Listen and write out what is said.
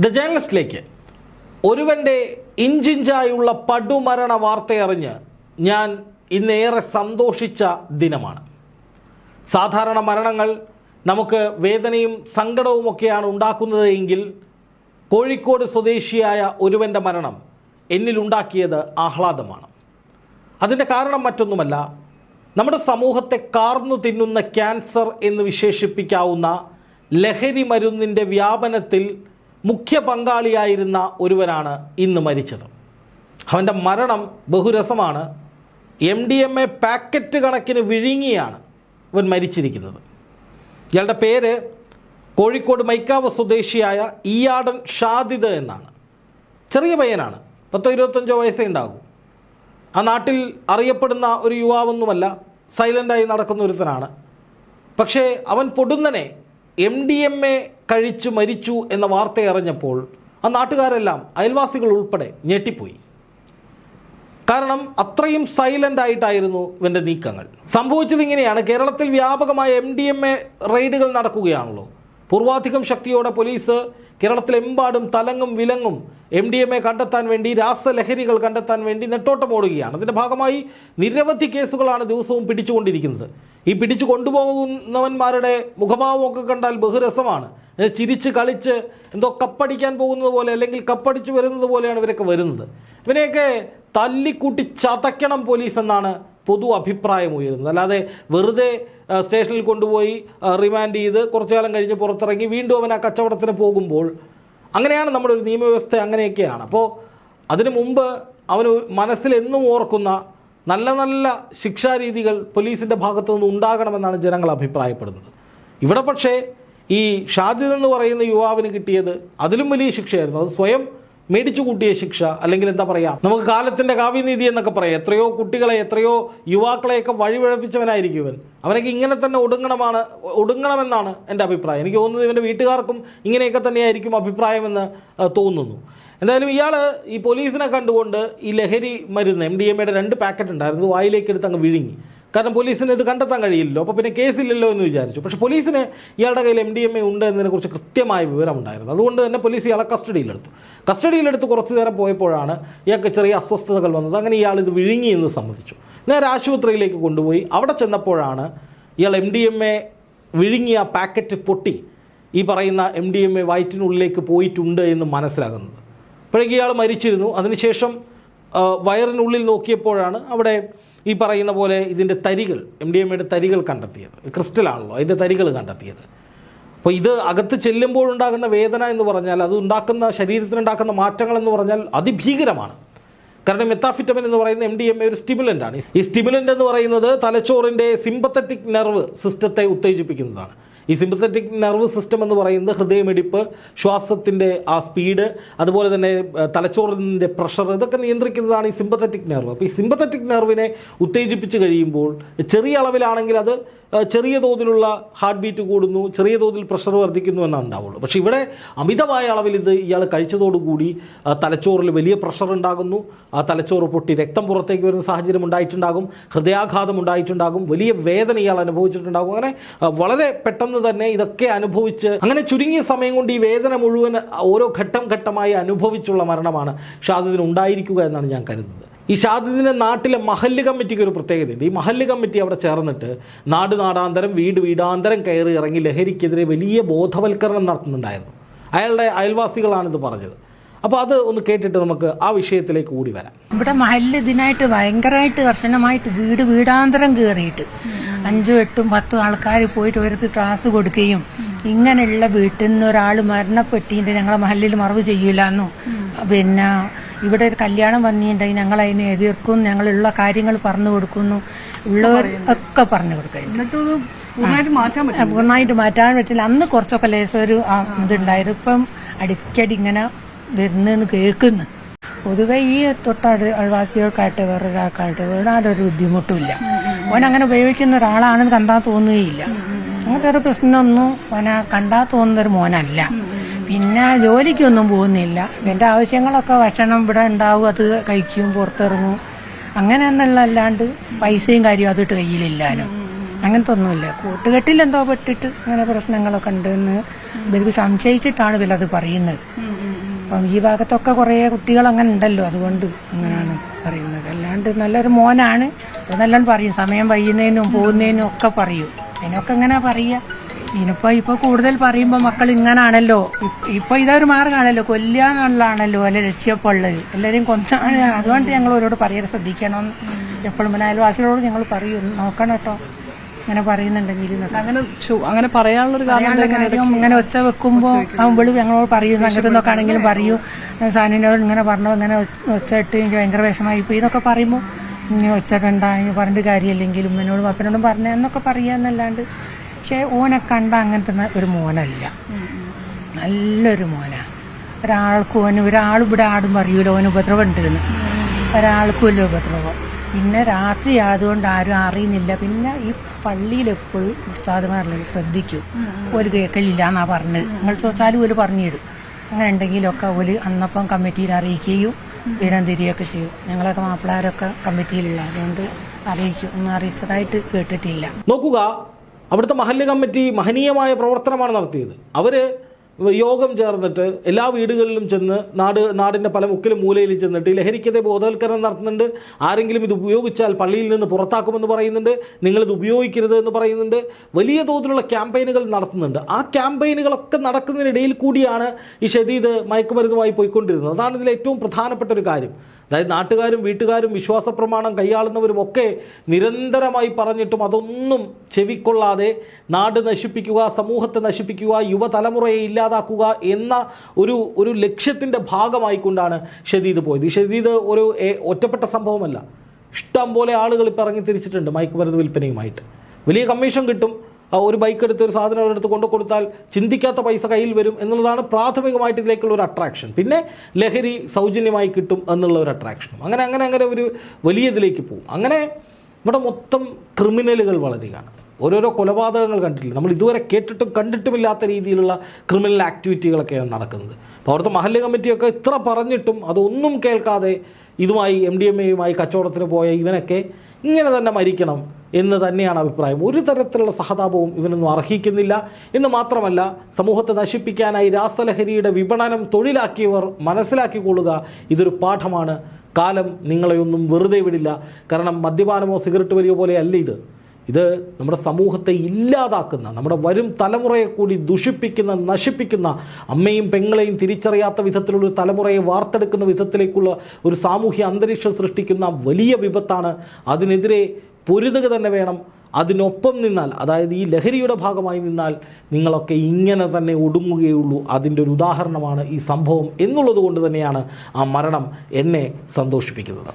The ജേണലിസ്റ്റിലേക്ക് ഒരുവന്റെ ഇഞ്ചിഞ്ചായുള്ള പടുമരണ വാർത്തയറിഞ്ഞ് ഞാൻ ഇന്നേറെ സന്തോഷിച്ച ദിനമാണ്. സാധാരണ മരണങ്ങൾ നമുക്ക് വേദനയും സങ്കടവുമൊക്കെയാണ് ഉണ്ടാക്കുന്നത് എങ്കിൽ കോഴിക്കോട് സ്വദേശിയായ ഒരുവന്റെ മരണം എന്നിലുണ്ടാക്കിയത് ആഹ്ലാദമാണ്. അതിന്റെ കാരണം മറ്റൊന്നുമല്ല നമ്മുടെ സമൂഹത്തെ കാർന്നു തിന്നുന്ന ക്യാൻസർ എന്ന് വിശേഷിപ്പിക്കാവുന്ന ലഹരി മരുന്നിന്റെ വ്യാപനത്തിൽ മുഖ്യ പങ്കാളിയായിരുന്ന ഒരുവനാണ് ഇന്ന് മരിച്ചത്. അവന്റെ മരണം ബഹുരസമാണ്. M D M A packet കണക്കിന് വിഴുങ്ങിയാണ് ഇവൻ മരിച്ചിരിക്കുന്നത്. ഇയാളുടെ പേര് കോഴിക്കോട് മൈക്കാവ് സ്വദേശിയായ ഈയാടൻ ഷാദിദ് എന്നാണ്. ചെറിയ പയ്യനാണ്. പത്തോ ഇരുപത്തഞ്ചോ വയസ്സേ ഉണ്ടാകും. ആ നാട്ടിൽ അറിയപ്പെടുന്ന ഒരു യുവാവൊന്നുമല്ല സൈലന്റായി നടക്കുന്ന ഒരുത്തനാണ്. പക്ഷേ അവൻ പൊടുന്നനെ എം ഡി എം എ കഴിച്ചു മരിച്ചു എന്ന വാർത്ത അറിഞ്ഞപ്പോൾ ആ നാട്ടുകാരെല്ലാം അയൽവാസികൾ ഉൾപ്പെടെ ഞെട്ടിപ്പോയി. കാരണം അത്രയും സൈലന്റ് ആയിട്ടായിരുന്നു ഇവന്റെ നീക്കങ്ങൾ. സംഭവിച്ചത് ഇങ്ങനെയാണ്. കേരളത്തിൽ വ്യാപകമായ എം ഡി എം എ റെയ്ഡുകൾ നടക്കുകയാണല്ലോ. പൂർവാധികം ശക്തിയോടെ പോലീസ് കേരളത്തിലെമ്പാടും തലങ്ങും വിലങ്ങും എം ഡി എം എ കണ്ടെത്താൻ വേണ്ടി രാസലഹരികൾ കണ്ടെത്താൻ വേണ്ടി നെട്ടോട്ടം ഓടുകയാണ്. അതിന്റെ ഭാഗമായി നിരവധി കേസുകളാണ് ദിവസവും പിടിച്ചുകൊണ്ടിരിക്കുന്നത്. ഈ പിടിച്ചു കൊണ്ടുപോകുന്നവന്മാരുടെ മുഖഭാവമൊക്കെ കണ്ടാൽ ബഹുരസമാണ്. ചിരിച്ച് കളിച്ച് എന്തോ കപ്പടിക്കാൻ പോകുന്നത് പോലെ അല്ലെങ്കിൽ കപ്പടിച്ച് വരുന്നത് പോലെയാണ് ഇവരൊക്കെ വരുന്നത്. ഇവനെയൊക്കെ തല്ലിക്കൂട്ടി ചതയ്ക്കണം പോലീസ് എന്നാണ് പൊതു അഭിപ്രായം ഉയരുന്നത് അല്ലാതെ വെറുതെ സ്റ്റേഷനിൽ കൊണ്ടുപോയി റിമാൻഡ് ചെയ്ത് കുറച്ചു കാലം കഴിഞ്ഞ് പുറത്തിറങ്ങി വീണ്ടും അവൻ ആ കച്ചവടത്തിന് പോകുമ്പോൾ അങ്ങനെയാണ് നമ്മുടെ ഒരു നിയമവ്യവസ്ഥ അങ്ങനെയൊക്കെയാണ്. അപ്പോൾ അതിനു മുമ്പ് അവന് മനസ്സിൽ എന്നും ഓർക്കുന്ന നല്ല നല്ല ശിക്ഷാരീതികൾ പോലീസിന്റെ ഭാഗത്തു നിന്ന് ഉണ്ടാകണമെന്നാണ് ജനങ്ങൾ അഭിപ്രായപ്പെടുന്നത്. ഇവിടെ പക്ഷേ ഈ ഷാദിദ് എന്ന് പറയുന്ന യുവാവിന് കിട്ടിയത് അതിലും വലിയ ശിക്ഷയായിരുന്നു. അത് സ്വയം മേടിച്ചു കൂട്ടിയ ശിക്ഷ അല്ലെങ്കിൽ എന്താ പറയാ നമുക്ക് കാലത്തിന്റെ കാവ്യനീതി എന്നൊക്കെ പറയാം. എത്രയോ കുട്ടികളെ എത്രയോ യുവാക്കളെയൊക്കെ വഴിപഴപ്പിച്ചവനായിരിക്കും ഇവൻ. അവനൊക്കെ ഇങ്ങനെ തന്നെ ഒടുങ്ങണമാണ് ഒടുങ്ങണമെന്നാണ് എന്റെ അഭിപ്രായം. എനിക്ക് തോന്നുന്നത് ഇവന്റെ വീട്ടുകാർക്കും ഇങ്ങനെയൊക്കെ തന്നെയായിരിക്കും അഭിപ്രായമെന്ന് തോന്നുന്നു. എന്തായാലും ഇയാൾ ഈ പോലീസിനെ കണ്ടുകൊണ്ട് ഈ ലഹരി മരുന്ന് എം ഡി രണ്ട് പാക്കറ്റ് ഉണ്ടായിരുന്നു. വായിലേക്ക് എടുത്ത് അങ്ങ് വിഴുങ്ങി. കാരണം പോലീസിന് ഇത് കണ്ടെത്താൻ കഴിയില്ലല്ലോ. അപ്പോൾ പിന്നെ കേസില്ലല്ലോ എന്ന് വിചാരിച്ചു. പക്ഷേ പോലീസിന് ഇയാളുടെ കയ്യിൽ എം ഡി എം എ ഉണ്ട് എന്നതിനെക്കുറിച്ച് കൃത്യമായ വിവരമുണ്ടായിരുന്നു. അതുകൊണ്ട് തന്നെ പോലീസ് ഇയാളെ കസ്റ്റഡിയിലെടുത്തു കസ്റ്റഡിയിലെടുത്ത് കുറച്ച് നേരം പോയപ്പോഴാണ് ഇയാൾക്ക് ചെറിയ അസ്വസ്ഥതകൾ വന്നത്. അങ്ങനെ ഇയാൾ ഇത് വിഴുങ്ങി എന്ന് സമ്മതിച്ചു. നേരെ ആശുപത്രിയിലേക്ക് കൊണ്ടുപോയി. അവിടെ ചെന്നപ്പോഴാണ് ഇയാൾ എം ഡി എം എ വിഴുങ്ങിയ പാക്കറ്റ് പൊട്ടി ഈ പറയുന്ന എം ഡി എം എ വയറ്റിനുള്ളിലേക്ക് പോയിട്ടുണ്ട് എന്ന് മനസ്സിലാകുന്നത്. അപ്പോഴേക്ക് ഇയാൾ മരിച്ചിരുന്നു. അതിനുശേഷം വയറിനുള്ളിൽ നോക്കിയപ്പോഴാണ് അവിടെ ഈ പറയുന്ന പോലെ ഇതിന്റെ തരികൾ എം ഡി എം എയുടെ തരികൾ കണ്ടെത്തിയത്. ക്രിസ്റ്റലാണല്ലോ അതിന്റെ തരികൾ കണ്ടെത്തിയത്. അപ്പോൾ ഇത് അകത്ത് ചെല്ലുമ്പോഴുണ്ടാകുന്ന വേദന എന്ന് പറഞ്ഞാൽ അത് ഉണ്ടാക്കുന്ന ശരീരത്തിനുണ്ടാക്കുന്ന മാറ്റങ്ങൾ എന്ന് പറഞ്ഞാൽ അതിഭീകരമാണ്. കാരണം മെത്താഫിറ്റമിൻ എന്ന് പറയുന്ന എം ഡി എം എ ഒരു സ്റ്റിമുലന്റ് ആണ് ഈ സ്റ്റിമുലന്റ് എന്ന് പറയുന്നത് തലച്ചോറിന്റെ സിമ്പത്തറ്റിക് നെർവ് സിസ്റ്റത്തെ ഉത്തേജിപ്പിക്കുന്നതാണ്. ഈ സിമ്പത്തറ്റിക് നെർവ് സിസ്റ്റം എന്ന് പറയുന്നത് ഹൃദയമിടിപ്പ് ശ്വാസത്തിന്റെ ആ സ്പീഡ് അതുപോലെ തന്നെ തലച്ചോറിന്റെ പ്രഷർ ഇതൊക്കെ നിയന്ത്രിക്കുന്നതാണ് ഈ സിമ്പത്തറ്റിക് നെർവ് അപ്പോൾ ഈ സിമ്പത്തറ്റിക് നെർവിനെ ഉത്തേജിപ്പിച്ച് കഴിയുമ്പോൾ ചെറിയ അളവിലാണെങ്കിൽ അത് ചെറിയ തോതിലുള്ള ഹാർട്ട് ബീറ്റ് കൂടുന്നു ചെറിയ തോതിൽ പ്രഷർ വർദ്ധിക്കുന്നു എന്നാണ് ഉണ്ടാവുള്ളൂ. പക്ഷേ ഇവിടെ അമിതമായ അളവിൽ ഇത് ഇയാൾ കഴിച്ചതോടുകൂടി തലച്ചോറിൽ വലിയ പ്രഷർ ഉണ്ടാകുന്നു. ആ തലച്ചോറ് പൊട്ടി രക്തം പുറത്തേക്ക് വരുന്ന സാഹചര്യം ഉണ്ടായിട്ടുണ്ടാകും ഹൃദയാഘാതം ഉണ്ടായിട്ടുണ്ടാകും വലിയ വേദന ഇയാൾ അനുഭവിച്ചിട്ടുണ്ടാകും. അങ്ങനെ വളരെ പെട്ടെന്ന് തന്നെ ഇതൊക്കെ അനുഭവിച്ച് അങ്ങനെ ചുരുങ്ങിയ സമയം കൊണ്ട് ഈ വേദന മുഴുവൻ ഓരോ ഘട്ടം ഘട്ടമായി അനുഭവിച്ചുള്ള മരണമാണ് ഷാദിദിന് ഉണ്ടായിരിക്കുക എന്നാണ് ഞാൻ കരുതുന്നത്. ഈ ഷാദുദ്ദീന്റെ നാട്ടിലെ മഹല്ല് കമ്മിറ്റിക്ക് ഒരു പ്രത്യേകതയുണ്ട്. ഈ മഹല്ല് കമ്മിറ്റി അവിടെ ചേർന്നിട്ട് നാട് നാടാന്തരം വീട് വീടാന്തരം കയറി ഇറങ്ങി ലഹരിക്കെതിരെ വലിയ ബോധവൽക്കരണം നടത്തുന്നുണ്ടായിരുന്നു. അയാളുടെ അയൽവാസികളാണിത് പറഞ്ഞത്. അപ്പോൾ അത് ഒന്ന് കേട്ടിട്ട് നമുക്ക് ആ വിഷയത്തിലേക്ക് കൂടി വരാം. ഇവിടെ മഹല്ല് ഇതിനായിട്ട് ഭയങ്കരമായിട്ട് കർശനമായിട്ട് വീട് വീടാന്തരം കയറിയിട്ട് അഞ്ചും എട്ടും പത്തും ആൾക്കാർ പോയിട്ട് അവർക്ക് ക്ലാസ് കൊടുക്കുകയും ഇങ്ങനെയുള്ള വീട്ടിൽ നിന്ന് ഒരാൾ മരണപ്പെട്ടിട്ട് ഞങ്ങളെ മഹലിൽ മറവ് ചെയ്യൂലെന്നും. പിന്നെ ഇവിടെ ഒരു കല്യാണം വന്നിട്ടുണ്ടെങ്കിൽ ഞങ്ങൾ അതിനെ എതിർക്കും ഞങ്ങളുള്ള കാര്യങ്ങൾ പറഞ്ഞു കൊടുക്കുന്നു ഉള്ളവർ ഒക്കെ പറഞ്ഞു ഇത് പൂർണമായിട്ട് മാറ്റാൻ പറ്റില്ല. അന്ന് കുറച്ചൊക്കെ ലേശം ഒരു ഇതുണ്ടായിരുന്നു. ഇപ്പം അടിക്കടി ഇങ്ങനെ വരുന്നെന്ന് കേൾക്കുന്നു. പൊതുവെ ഈ തൊട്ടടു അയൽവാസികൾക്കായിട്ട് വേറൊരാൾക്കായിട്ട് വേറാതൊരു ബുദ്ധിമുട്ടുമില്ല ഓൻ അങ്ങനെ ഉപയോഗിക്കുന്ന ഒരാളാണെന്ന് കണ്ടാൽ തോന്നുകയില്ല. അങ്ങനത്തെ ഒരു പ്രശ്നമൊന്നും ഓനെ കണ്ടാൽ തോന്നുന്ന ഒരു മോനല്ല. പിന്നെ ജോലിക്കൊന്നും പോകുന്നില്ല. എന്റെ ആവശ്യങ്ങളൊക്കെ ഭക്ഷണം ഇവിടെ ഉണ്ടാവും അത് കഴിക്കും പുറത്തിറങ്ങും. അങ്ങനെ എന്നുള്ള അല്ലാണ്ട് പൈസയും കാര്യവും അതിട്ട് കയ്യിലില്ലാനും. അങ്ങനത്തെ ഒന്നുമില്ല കൂട്ടുകെട്ടിൽ എന്തോ പെട്ടിട്ട് അങ്ങനെ പ്രശ്നങ്ങളൊക്കെ ഉണ്ടെന്ന് ഇവർക്ക് സംശയിച്ചിട്ടാണ് ഇവരത് പറയുന്നത്. അപ്പം ഈ ഭാഗത്തൊക്കെ കുറേ കുട്ടികൾ അങ്ങനെ ഉണ്ടല്ലോ അതുകൊണ്ട് അങ്ങനെയാണ് പറയുന്നത്. അല്ലാണ്ട് നല്ലൊരു മോനാണ്. അത് നല്ലോണം പറയും. സമയം വൈകുന്നതിനും പോകുന്നതിനും ഒക്കെ പറയും. അതിനൊക്കെ എങ്ങനെ പറയുക ഇനിയിപ്പോ ഇപ്പൊ കൂടുതൽ പറയുമ്പോ മക്കൾ ഇങ്ങനാണല്ലോ. ഇപ്പൊ ഇതൊരു മാർഗമാണല്ലോ കൊല്ലാന്നുള്ളതാണല്ലോ അല്ലെ ലക്ഷ്യപ്പോ ഉള്ളത്. എല്ലാരെയും കൊന്നാണ്. അതുകൊണ്ട് ഞങ്ങൾ അവരോട് പറയാൻ ശ്രദ്ധിക്കണം. എപ്പോഴും പിന്നെ അയൽവാസികളോട് ഞങ്ങൾ പറയും. നോക്കണം കേട്ടോ. ഇങ്ങനെ പറയുന്നുണ്ടെങ്കിൽ അങ്ങനെ അങ്ങനെ പറയാനുള്ളൊരു കാരണം ഇങ്ങനെ ഒച്ച വെക്കുമ്പോ അവൾ ഞങ്ങളോട് പറയും. സംഘത്തിൽ നിന്നൊക്കെ ആണെങ്കിലും പറയൂ. സാനിനോട് ഇങ്ങനെ പറഞ്ഞു ഇങ്ങനെ ഒച്ച- ഒച്ച ഇട്ട് എനിക്ക് ഭയങ്കര വിഷമായി പോയി എന്നൊക്കെ പറയുമ്പോൾ ഇനി കണ്ട ഇനി പറഞ്ഞിട്ട് കാര്യമില്ലെങ്കിൽ ഉമ്മനോടും അപ്പനോടും പറഞ്ഞ എന്നൊക്കെ പറയാന്നല്ലാണ്ട് പക്ഷെ ഓനെ കണ്ട അങ്ങനത്തെ ഒരു മോനല്ല. നല്ലൊരു മോനാണ് ഒരാൾക്കും ഓന് ഒരാളിവിടെ ആടും പറയൂല ഓന് ഉപദ്രവം ഉണ്ടെന്ന്. ഒരാൾക്കും ഇല്ല ഉപദ്രവം. പിന്നെ രാത്രി ആയതുകൊണ്ട് ആരും അറിയുന്നില്ല. പിന്നെ ഈ പള്ളിയിൽ എപ്പോഴും ഉസ്താദ്മാരിലേക്ക് ശ്രദ്ധിക്കും. ഒരു കേൾക്കലില്ല എന്നാ പറഞ്ഞത് നിങ്ങൾ ചോദിച്ചാലും ഒരു പറഞ്ഞു തരും. അങ്ങനെ ഉണ്ടെങ്കിലൊക്കെ ഒരു അന്നപ്പം കമ്മിറ്റിയിൽ അറിയിക്കുകയും വിവരം തിരികെയൊക്കെ ചെയ്യും. ഞങ്ങളൊക്കെ മാപ്പിളാരൊക്കെ കമ്മിറ്റിയിലില്ല അതുകൊണ്ട് അറിയിക്കും. ഒന്നും അറിയിച്ചതായിട്ട് കേട്ടിട്ടില്ല. നോക്കുക അവിടുത്തെ മഹല്ല് കമ്മിറ്റി മഹനീയമായ പ്രവർത്തനമാണ് നടത്തിയത്. അവർ യോഗം ചേർന്നിട്ട് എല്ലാ വീടുകളിലും ചെന്ന് നാട് നാടിന്റെ പല മുക്കിലും മൂലയിലും ചെന്നിട്ട് ഈ ലഹരിക്കെതിരെ ബോധവൽക്കരണം നടത്തുന്നുണ്ട്. ആരെങ്കിലും ഇത് ഉപയോഗിച്ചാൽ പള്ളിയിൽ നിന്ന് പുറത്താക്കുമെന്ന് പറയുന്നുണ്ട്. നിങ്ങളിത് ഉപയോഗിക്കരുത് എന്ന് പറയുന്നുണ്ട്. വലിയ തോതിലുള്ള ക്യാമ്പയിനുകൾ നടത്തുന്നുണ്ട്. ആ ക്യാമ്പയിനുകളൊക്കെ നടക്കുന്നതിനിടയിൽ കൂടിയാണ് ഈ ഷദീദ് മയക്കുമരുന്നുമായി പോയിക്കൊണ്ടിരുന്നത്. അതാണ് ഇതിലെ ഏറ്റവും പ്രധാനപ്പെട്ട ഒരു കാര്യം. അതായത് നാട്ടുകാരും വീട്ടുകാരും വിശ്വാസ പ്രമാണം കൈയാളുന്നവരും ഒക്കെ നിരന്തരമായി പറഞ്ഞിട്ടും അതൊന്നും ചെവിക്കൊള്ളാതെ നാട് നശിപ്പിക്കുക സമൂഹത്തെ നശിപ്പിക്കുക യുവതലമുറയെ ഇല്ലാതാക്കുക എന്ന ഒരു ഒരു ലക്ഷ്യത്തിന്റെ ഭാഗമായിക്കൊണ്ടാണ് ഷദീദ് പോയത്. ഷദീദ് ഒരു ഒറ്റപ്പെട്ട സംഭവമല്ല. ഇഷ്ടം പോലെ ആളുകൾ ഇപ്പോൾ ഇറങ്ങി തിരിച്ചിട്ടുണ്ട് മയക്കുമരുന്ന് വിൽപ്പനയുമായിട്ട്. വലിയ കമ്മീഷൻ കിട്ടും. ഒരു ബൈക്ക് എടുത്ത് ഒരു സാധനം അവരെടുത്ത് കൊണ്ടു കൊടുത്താൽ ചിന്തിക്കാത്ത പൈസ കയ്യിൽ വരും എന്നുള്ളതാണ് പ്രാഥമികമായിട്ട് ഇതിലേക്കുള്ള ഒരു അട്രാക്ഷൻ പിന്നെ ലഹരി സൗജന്യമായി കിട്ടും എന്നുള്ള ഒരു അട്രാക്ഷനും അങ്ങനെ അങ്ങനെ അങ്ങനെ ഒരു വലിയ ഇതിലേക്ക് പോകും. അങ്ങനെ ഇവിടെ മൊത്തം ക്രിമിനലുകൾ വളരുകയാണ്. ഓരോരോ കൊലപാതകങ്ങൾ കണ്ടിട്ടില്ല? നമ്മൾ ഇതുവരെ കേട്ടിട്ടും കണ്ടിട്ടുമില്ലാത്ത രീതിയിലുള്ള ക്രിമിനൽ ആക്ടിവിറ്റികളൊക്കെയാണ് നടക്കുന്നത്. അപ്പോൾ അവിടുത്തെ മഹല്ല് കമ്മിറ്റിയൊക്കെ ഇത്ര പറഞ്ഞിട്ടും അതൊന്നും കേൾക്കാതെ ഇതുമായി എം ഡി എം എയുമായി കച്ചവടത്തിന് പോയ ഇവനൊക്കെ ഇങ്ങനെ തന്നെ മരിക്കണം എന്ന് തന്നെയാണ് അഭിപ്രായം. ഒരു തരത്തിലുള്ള സഹതാപവും ഇവനൊന്നും അർഹിക്കുന്നില്ല. എന്ന് മാത്രമല്ല സമൂഹത്തെ നശിപ്പിക്കാനായി രാസലഹരിയുടെ വിപണനം തൊഴിലാക്കിയവർ മനസ്സിലാക്കിക്കൊള്ളുക ഇതൊരു പാഠമാണ്. കാലം നിങ്ങളെയൊന്നും വെറുതെ വിടില്ല. കാരണം മദ്യപാനമോ സിഗരറ്റ് വലിയോ പോലെ അല്ല ഇത്. ഇത് നമ്മുടെ സമൂഹത്തെ ഇല്ലാതാക്കുന്ന നമ്മുടെ വരും തലമുറയെ കൂടി ദുഷിപ്പിക്കുന്ന നശിപ്പിക്കുന്ന അമ്മയും പെങ്ങളെയും തിരിച്ചറിയാത്ത വിധത്തിലുള്ള തലമുറയെ വാർത്തെടുക്കുന്ന വിധത്തിലേക്കുള്ള ഒരു സാമൂഹ്യ അന്തരീക്ഷം സൃഷ്ടിക്കുന്ന വലിയ വിപത്താണ്. അതിനെതിരെ പൊരുതുക തന്നെ വേണം. അതിനൊപ്പം നിന്നാൽ അതായത് ഈ ലഹരിയുടെ ഭാഗമായി നിന്നാൽ നിങ്ങളൊക്കെ ഇങ്ങനെ തന്നെ ഒടുങ്ങുകയുള്ളൂ. അതിന്റെ ഒരു ഉദാഹരണമാണ് ഈ സംഭവം എന്നുള്ളത് കൊണ്ട് തന്നെയാണ് ആ മരണം എന്നെ സന്തോഷിപ്പിക്കുന്നത്.